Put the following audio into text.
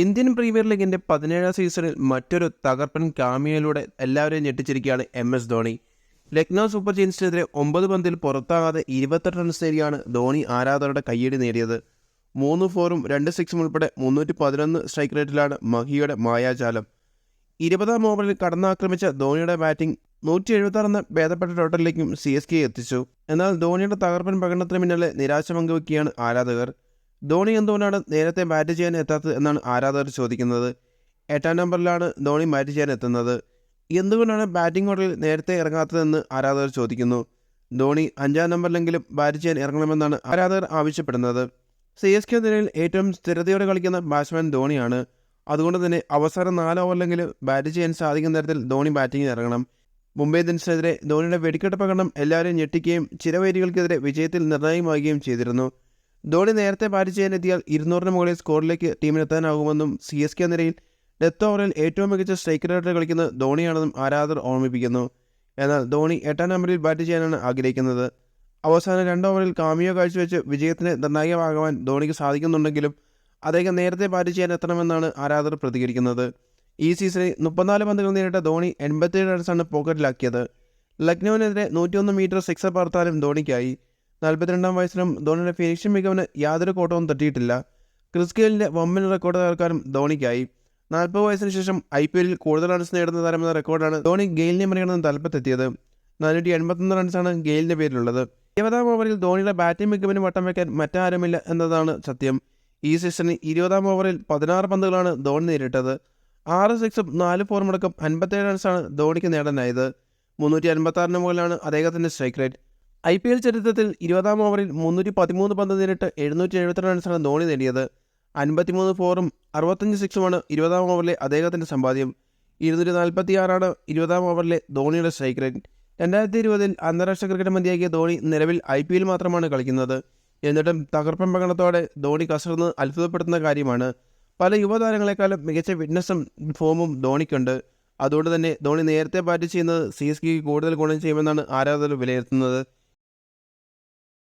Indian premier ലീഗിന്റെ പതിനേഴാം സീസണിൽ മറ്റൊരു തകർപ്പൻ കാമിയയിലൂടെ എല്ലാവരെയും ഞെട്ടിച്ചിരിക്കുകയാണ് M S Dhoni. Lucknow super ജെയിൻസിനെതിരെ ഒമ്പത് പന്തിൽ പുറത്താകാതെ ഇരുപത്തെട്ട് റൺസ് നേടിയാണ് ധോണി ആരാധകരുടെ കയ്യടി നേടിയത്. മൂന്ന് ഫോറും രണ്ട് സിക്സും ഉൾപ്പെടെ മുന്നൂറ്റി പതിനൊന്ന് സ്ട്രൈക്ക് റേറ്റിലാണ് മഹിയുടെ മായാജാലം. ഇരുപതാം ഓവറിൽ കടന്നാക്രമിച്ച ധോണിയുടെ ബാറ്റിംഗ് നൂറ്റി എഴുപത്താറ് എന്ന ഭേദപ്പെട്ട ടോട്ടലിലേക്കും സി എസ് കെ എത്തിച്ചു. എന്നാൽ ധോണിയുടെ തകർപ്പൻ പ്രകടനത്തിന് പിന്നാലെ നിരാശ പങ്കുവെക്കുകയാണ് ആരാധകർ. ധോണി എന്തുകൊണ്ടാണ് നേരത്തെ ബാറ്റ് ചെയ്യാൻ എത്താത്തത് എന്നാണ് ആരാധകർ ചോദിക്കുന്നത്. എട്ടാം നമ്പറിലാണ് ധോണി ബാറ്റ് ചെയ്യാൻ എത്തുന്നത് എന്തുകൊണ്ടാണ് ബാറ്റിംഗ് ഓർഡറിൽ നേരത്തെ ഇറങ്ങാത്തതെന്ന് ആരാധകർ ചോദിക്കുന്നു. ധോണി അഞ്ചാം നമ്പറിലെങ്കിലും ബാറ്റ് ചെയ്യാൻ ഇറങ്ങണമെന്നാണ് ആരാധകർ ആവശ്യപ്പെടുന്നത്. സി എസ് കെ നിലയിൽ ഏറ്റവും സ്ഥിരതയോടെ കളിക്കുന്ന ബാറ്റ്സ്മാൻ ധോണിയാണ്. അതുകൊണ്ട് തന്നെ അവസാന നാല് ഓവറിലെങ്കിലും ബാറ്റ് ചെയ്യാൻ സാധിക്കുന്ന തരത്തിൽ ധോണി ബാറ്റിംഗിന് ഇറങ്ങണം. മുംബൈ ഇന്ത്യൻസിനെതിരെ ധോണിയുടെ വെടിക്കെട്ട് പ്രകടനം എല്ലാവരെയും ഞെട്ടിക്കുകയും ചില വേദികൾക്കെതിരെ വിജയത്തിൽ നിർണായകമാകുകയും ചെയ്തിരുന്നു. ധോണി നേരത്തെ ബാറ്റ് ചെയ്യാനെത്തിയാൽ ഇരുന്നൂറിന് മുകളിൽ സ്കോറിലേക്ക് ടീമിനെത്താനാകുമെന്നും സി എസ് കെ നിരയിൽ ഡെത്ത് ഓവറിൽ ഏറ്റവും മികച്ച സ്ട്രൈക്കറായിട്ട് കളിക്കുന്നത് ധോണിയാണെന്നും ആരാധകർ ഓർമ്മിപ്പിക്കുന്നു. എന്നാൽ ധോണി എട്ടാം നമ്പറിൽ ബാറ്റ് ചെയ്യാനാണ് ആഗ്രഹിക്കുന്നത്. അവസാന രണ്ട് ഓവറിൽ കാമിയോ കാഴ്ചവെച്ച് വിജയത്തിന് നിർണായകമാകുവാൻ ധോണിക്ക് സാധിക്കുന്നുണ്ടെങ്കിലും അദ്ദേഹം നേരത്തെ ബാറ്റ് ചെയ്യാൻ എത്തണമെന്നാണ് ആരാധകർ പ്രതികരിക്കുന്നത്. ഈ സീസണിൽ മുപ്പത്തിനാല് പന്തുകൾ നേരിട്ട ധോണി എൺപത്തിയേഴ് റൺസാണ് പോക്കറ്റിലാക്കിയത് ലക്നൌവിനെതിരെ നൂറ്റിയൊന്ന് മീറ്റർ സിക്സർ പറത്താനും ധോണിക്കായി. നാൽപ്പത്തിരണ്ടാം വയസ്സിലും ധോണിയുടെ ഫിനിഷിംഗ് മികവിന് യാതൊരു കോട്ടവും തട്ടിയിട്ടില്ല. ക്രിസ് ഗെയിലിന്റെ വമ്പൻ റെക്കോർഡ് തകർക്കാനും ധോണിക്കായി. നാൽപ്പത് വയസ്സിന് ശേഷം ഐ പി എല്ലിൽ കൂടുതൽ റൺസ് നേടുന്ന താരമെന്ന റെക്കോർഡാണ് ധോണി ഗെയിലിനെ മറികടന്ന് തലപ്പത്തെത്തിയത്. നാനൂറ്റി എൺപത്തൊന്ന് റൺസാണ് ഗെയിലിന്റെ പേരിലുള്ളത്. ഇരുപതാം ഓവറിൽ ധോണിയുടെ ബാറ്റിംഗ് മികവിന് വട്ടം വയ്ക്കാൻ മറ്റാരുമില്ല എന്നതാണ് സത്യം. ഈ സീസണിൽ ഇരുപതാം ഓവറിൽ പതിനാറ് പന്തുകളാണ് ധോണി നേരിട്ടത്. ആറ് സിക്സും നാല് ഫോറും അടക്കം അൻപത്തേഴ് റൺസാണ് ധോണിക്ക് നേടാനായത്. മുന്നൂറ്റി അൻപത്തി ആറിന് മുകളിലാണ് അദ്ദേഹത്തിന്റെ strike rate I P L ചരിത്രത്തിൽ ഇരുപതാം ഓവറിൽ മുന്നൂറ്റി പതിമൂന്ന് പന്ത് നേരിട്ട് എഴുന്നൂറ്റി എഴുപത്തി റൺസാണ് ധോണി നേടിയത്. അൻപത്തിമൂന്ന് ഫോറും അറുപത്തഞ്ച് സിക്സുമാണ് ഇരുപതാം ഓവറിലെ അദ്ദേഹത്തിന്റെ സമ്പാദ്യം. ഇരുന്നൂറ്റി നാൽപ്പത്തി ആറാണ് ഇരുപതാം ഓവറിലെ ധോണിയുടെ സ്ട്രൈക്ക് റേറ്റ്. രണ്ടായിരത്തി ഇരുപതിൽ അന്താരാഷ്ട്ര ക്രിക്കറ്റ് മന്ത്രിയാക്കിയ ധോണി നിലവിൽ ഐ പി എൽ മാത്രമാണ് കളിക്കുന്നത്. എന്നിട്ടും തകർപ്പൻ പ്രകടനത്തോടെ ധോണി കസർന്ന് അത്ഭുതപ്പെടുത്തുന്ന കാര്യമാണ്. പല യുവതാരങ്ങളെക്കാളും മികച്ച ഫിറ്റ്നസ്സും ഫോമും ധോണിക്കുണ്ട്. അതുകൊണ്ട് തന്നെ ധോണി നേരത്തെ ബാറ്റ് ചെയ്യുന്നത് സി എസ് കെക്ക് കൂടുതൽ ഗുണം ചെയ്യുമെന്നാണ് ആരാധകർ വിലയിരുത്തുന്നത്.